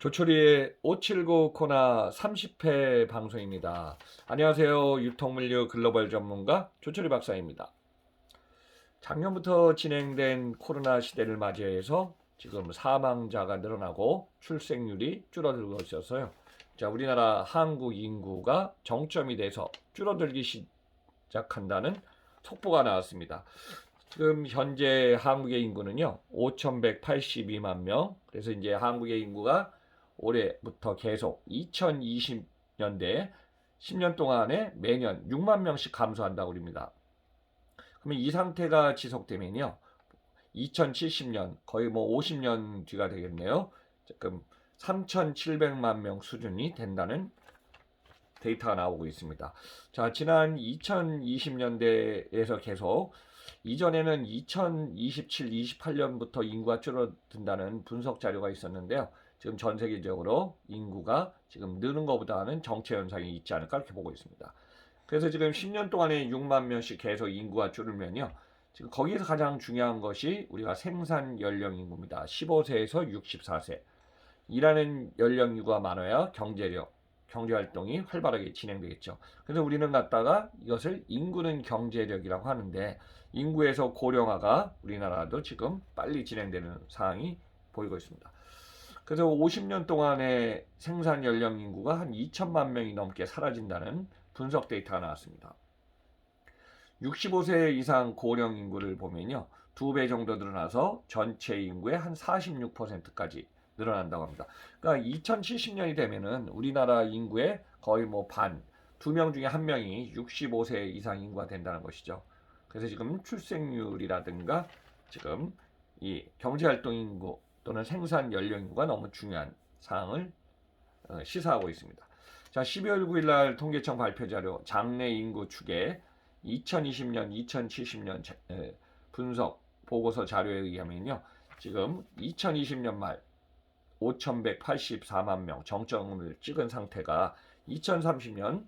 조철이의 579 코나 30회 방송입니다. 안녕하세요. 유통물류 글로벌 전문가 조철이 박사입니다. 작년부터 진행된 코로나 시대를 맞이해서 지금 사망자가 늘어나고 출생률이 줄어들고 있어서요. 자, 우리나라 한국 인구가 정점이 돼서 줄어들기 시작한다는 속보가 나왔습니다. 지금 현재 한국의 인구는요, 5,182만 명. 그래서 이제 한국의 인구가 올해부터 계속 2020년대 10년 동안에 매년 6만 명씩 감소한다고 그럽니다. 그러면 이 상태가 지속되면요. 2070년 거의 뭐 50년 뒤가 되겠네요. 지금 3,700만 명 수준이 된다는 데이터가 나오고 있습니다. 자, 지난 2020년대에서 계속 이전에는 2027, 28년부터 인구가 줄어든다는 분석 자료가 있었는데요. 지금 전 세계적으로 인구가 지금 느는 것보다는 정체 현상이 있지 않을까 이렇게 보고 있습니다. 그래서 지금 10년 동안에 6만 명씩 계속 인구가 줄으면요. 지금 거기에서 가장 중요한 것이 우리가 생산 연령 인구입니다. 15세에서 64세. 일하는 연령 인구가 많아야 경제력, 경제 활동이 활발하게 진행되겠죠. 그래서 우리는 갖다가 이것을 인구는 경제력이라고 하는데 인구에서 고령화가 우리나라도 지금 빨리 진행되는 상황이 보이고 있습니다. 그래서 50년 동안의 생산 연령 인구가 한 2천만 명이 넘게 사라진다는 분석 데이터가 나왔습니다. 65세 이상 고령 인구를 보면요. 두 배 정도 늘어나서 전체 인구의 한 46%까지 늘어난다고 합니다. 그러니까 2070년이 되면은 우리나라 인구의 거의 뭐 반, 두 명 중에 한 명이 65세 이상 인구가 된다는 것이죠. 그래서 지금 출생률이라든가 지금 이 경제활동 인구 또는 생산 연령 인구가 너무 중요한 사항을 어, 시사하고 있습니다. 자, 12월 9일 날 통계청 발표 자료 장래 인구 추계 2020년, 2070년 분석 보고서 자료에 의하면요. 지금 2020년 말 5,184만 명 정점을 찍은 상태가 2030년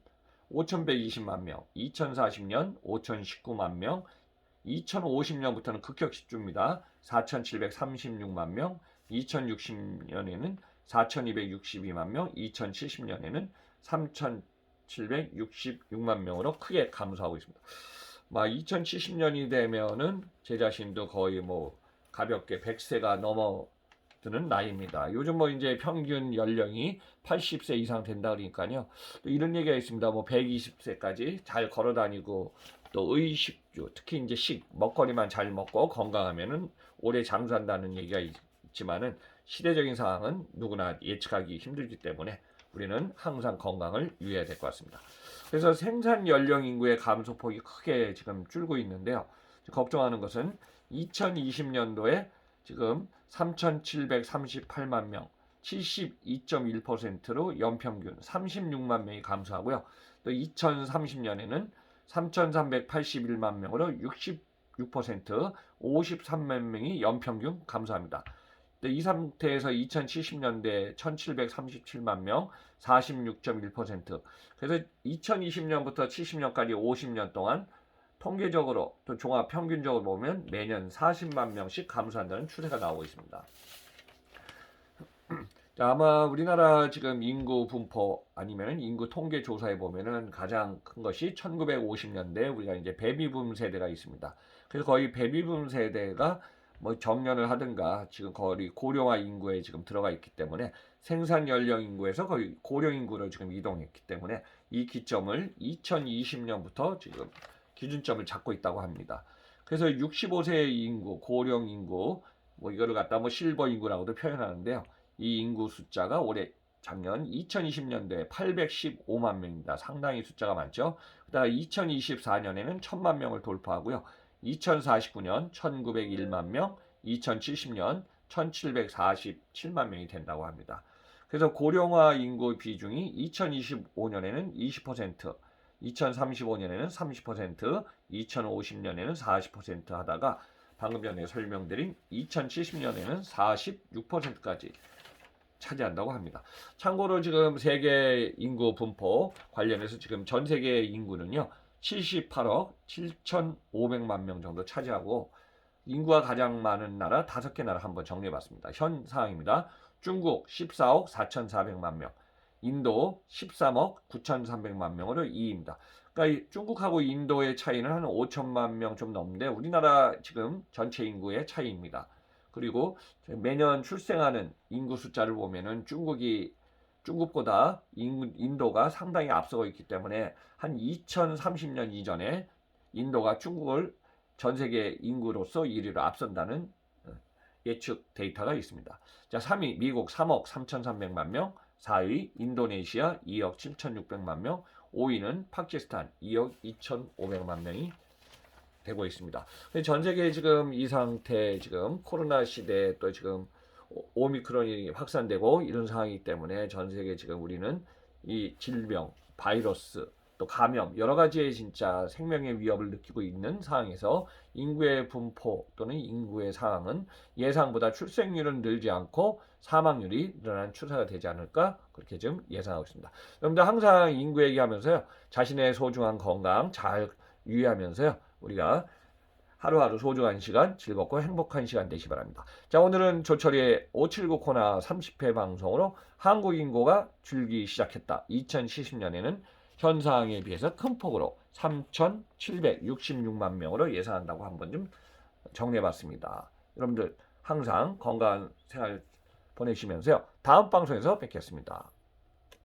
5,120만 명, 2040년 5,019만 명, 2050년부터는 급격식주입니다. 4,736만 명, 2060년에는 4,262만 명, 2070년에는 3,766만 명으로 크게 감소하고 있습니다. 막 2070년이 되면은 제 자신도 거의 뭐 가볍게 100세가 넘어 드는 나이입니다. 요즘 뭐 이제 평균 연령이 80세 이상 된다 그러니까요. 또 이런 얘기가 있습니다. 뭐 120세까지 잘 걸어 다니고 또 의식주, 특히 이제 식, 먹거리만 잘 먹고 건강하면은 오래 장수한다는 얘기가 있지만은 시대적인 상황은 누구나 예측하기 힘들기 때문에 우리는 항상 건강을 유의해야 될 것 같습니다. 그래서 생산 연령 인구의 감소폭이 크게 지금 줄고 있는데요. 걱정하는 것은 2020년도에 지금 3,738만 명, 72.1%로 연평균 36만 명이 감소하고요. 또 2030년에는 3,381만 명으로 66% 53만 명이 연평균 감소합니다. 이 상태에서 2070년대 1737만 명, 46.1%. 그래서 2020년부터 70년까지 50년 동안 통계적으로 또 종합 평균적으로 보면 매년 40만 명씩 감소한다는 추세가 나오고 있습니다. 자, 아마 우리나라 지금 인구 분포 아니면 인구 통계 조사에 보면은 가장 큰 것이 1950년대 우리가 이제 베비붐 세대가 있습니다. 그래서 거의 베비붐 세대가 뭐 정년을 하든가 지금 거의 고령화 인구에 지금 들어가 있기 때문에 생산 연령 인구에서 거의 고령 인구로 지금 이동했기 때문에 이 기점을 2020년부터 지금 기준점을 잡고 있다고 합니다. 그래서 65세 인구, 고령 인구, 뭐 이거를 갖다 뭐 실버 인구라고도 표현하는데요. 이 인구 숫자가 올해 작년 2020년도에 815만 명입니다. 상당히 숫자가 많죠. 그다가 2024년에는 1000만 명을 돌파하고요. 2049년 1901만 명, 2070년 1747만 명이 된다고 합니다. 그래서 고령화 인구 비중이 2025년에는 20%, 2035년에는 30%, 2050년에는 40% 하다가 방금 전에 설명드린 2070년에는 46%까지 차지한다고 합니다. 참고로 지금 세계 인구 분포 관련해서 지금 전 세계 인구는요. 78억 7,500만 명 정도 차지하고 인구가 가장 많은 나라 다섯 개 나라 한번 정리해 봤습니다. 현 상황입니다. 중국 14억 4,400만 명, 인도 13억 9,300만 명으로 2위입니다. 그러니까 이 중국하고 인도의 차이는 한 5천만 명 좀 넘는데 우리나라 지금 전체 인구의 차이입니다. 그리고 매년 출생하는 인구 숫자를 보면은 중국이 중국보다 인, 인도가 상당히 앞서고 있기 때문에 한 2030년 이전에 인도가 중국을 전 세계 인구로서 1위로 앞선다는 어, 예측 데이터가 있습니다. 자, 3위 미국 3억 3,300만 명, 4위 인도네시아 2억 7,600만 명, 5위는 파키스탄 2억 2,500만 명이 되고 있습니다. 전 세계 지금 이 상태 지금 코로나 시대 또 지금 오- 오미크론이 확산되고 이런 상황이기 때문에 전 세계 지금 우리는 이 질병, 바이러스, 또 감염 여러 가지의 진짜 생명의 위협을 느끼고 있는 상황에서 인구의 분포 또는 인구의 상황은 예상보다 출생률은 늘지 않고 사망률이 늘어난 추세가 되지 않을까 그렇게 좀 예상하고 있습니다. 여러분들 항상 인구 얘기하면서요 자신의 소중한 건강 잘 유의하면서요 우리가 하루하루 소중한 시간, 즐겁고 행복한 시간 되시 기 바랍니다. 자, 오늘은 조철이의 579 코나 30회 방송으로 한국 인구가 줄기 시작했다. 2070년에는 현 상황에 비해서 큰 폭으로 3,766만 명으로 예상한다고 한번 좀 정리해봤습니다. 여러분들 항상 건강한 생활 보내시면서요. 다음 방송에서 뵙겠습니다.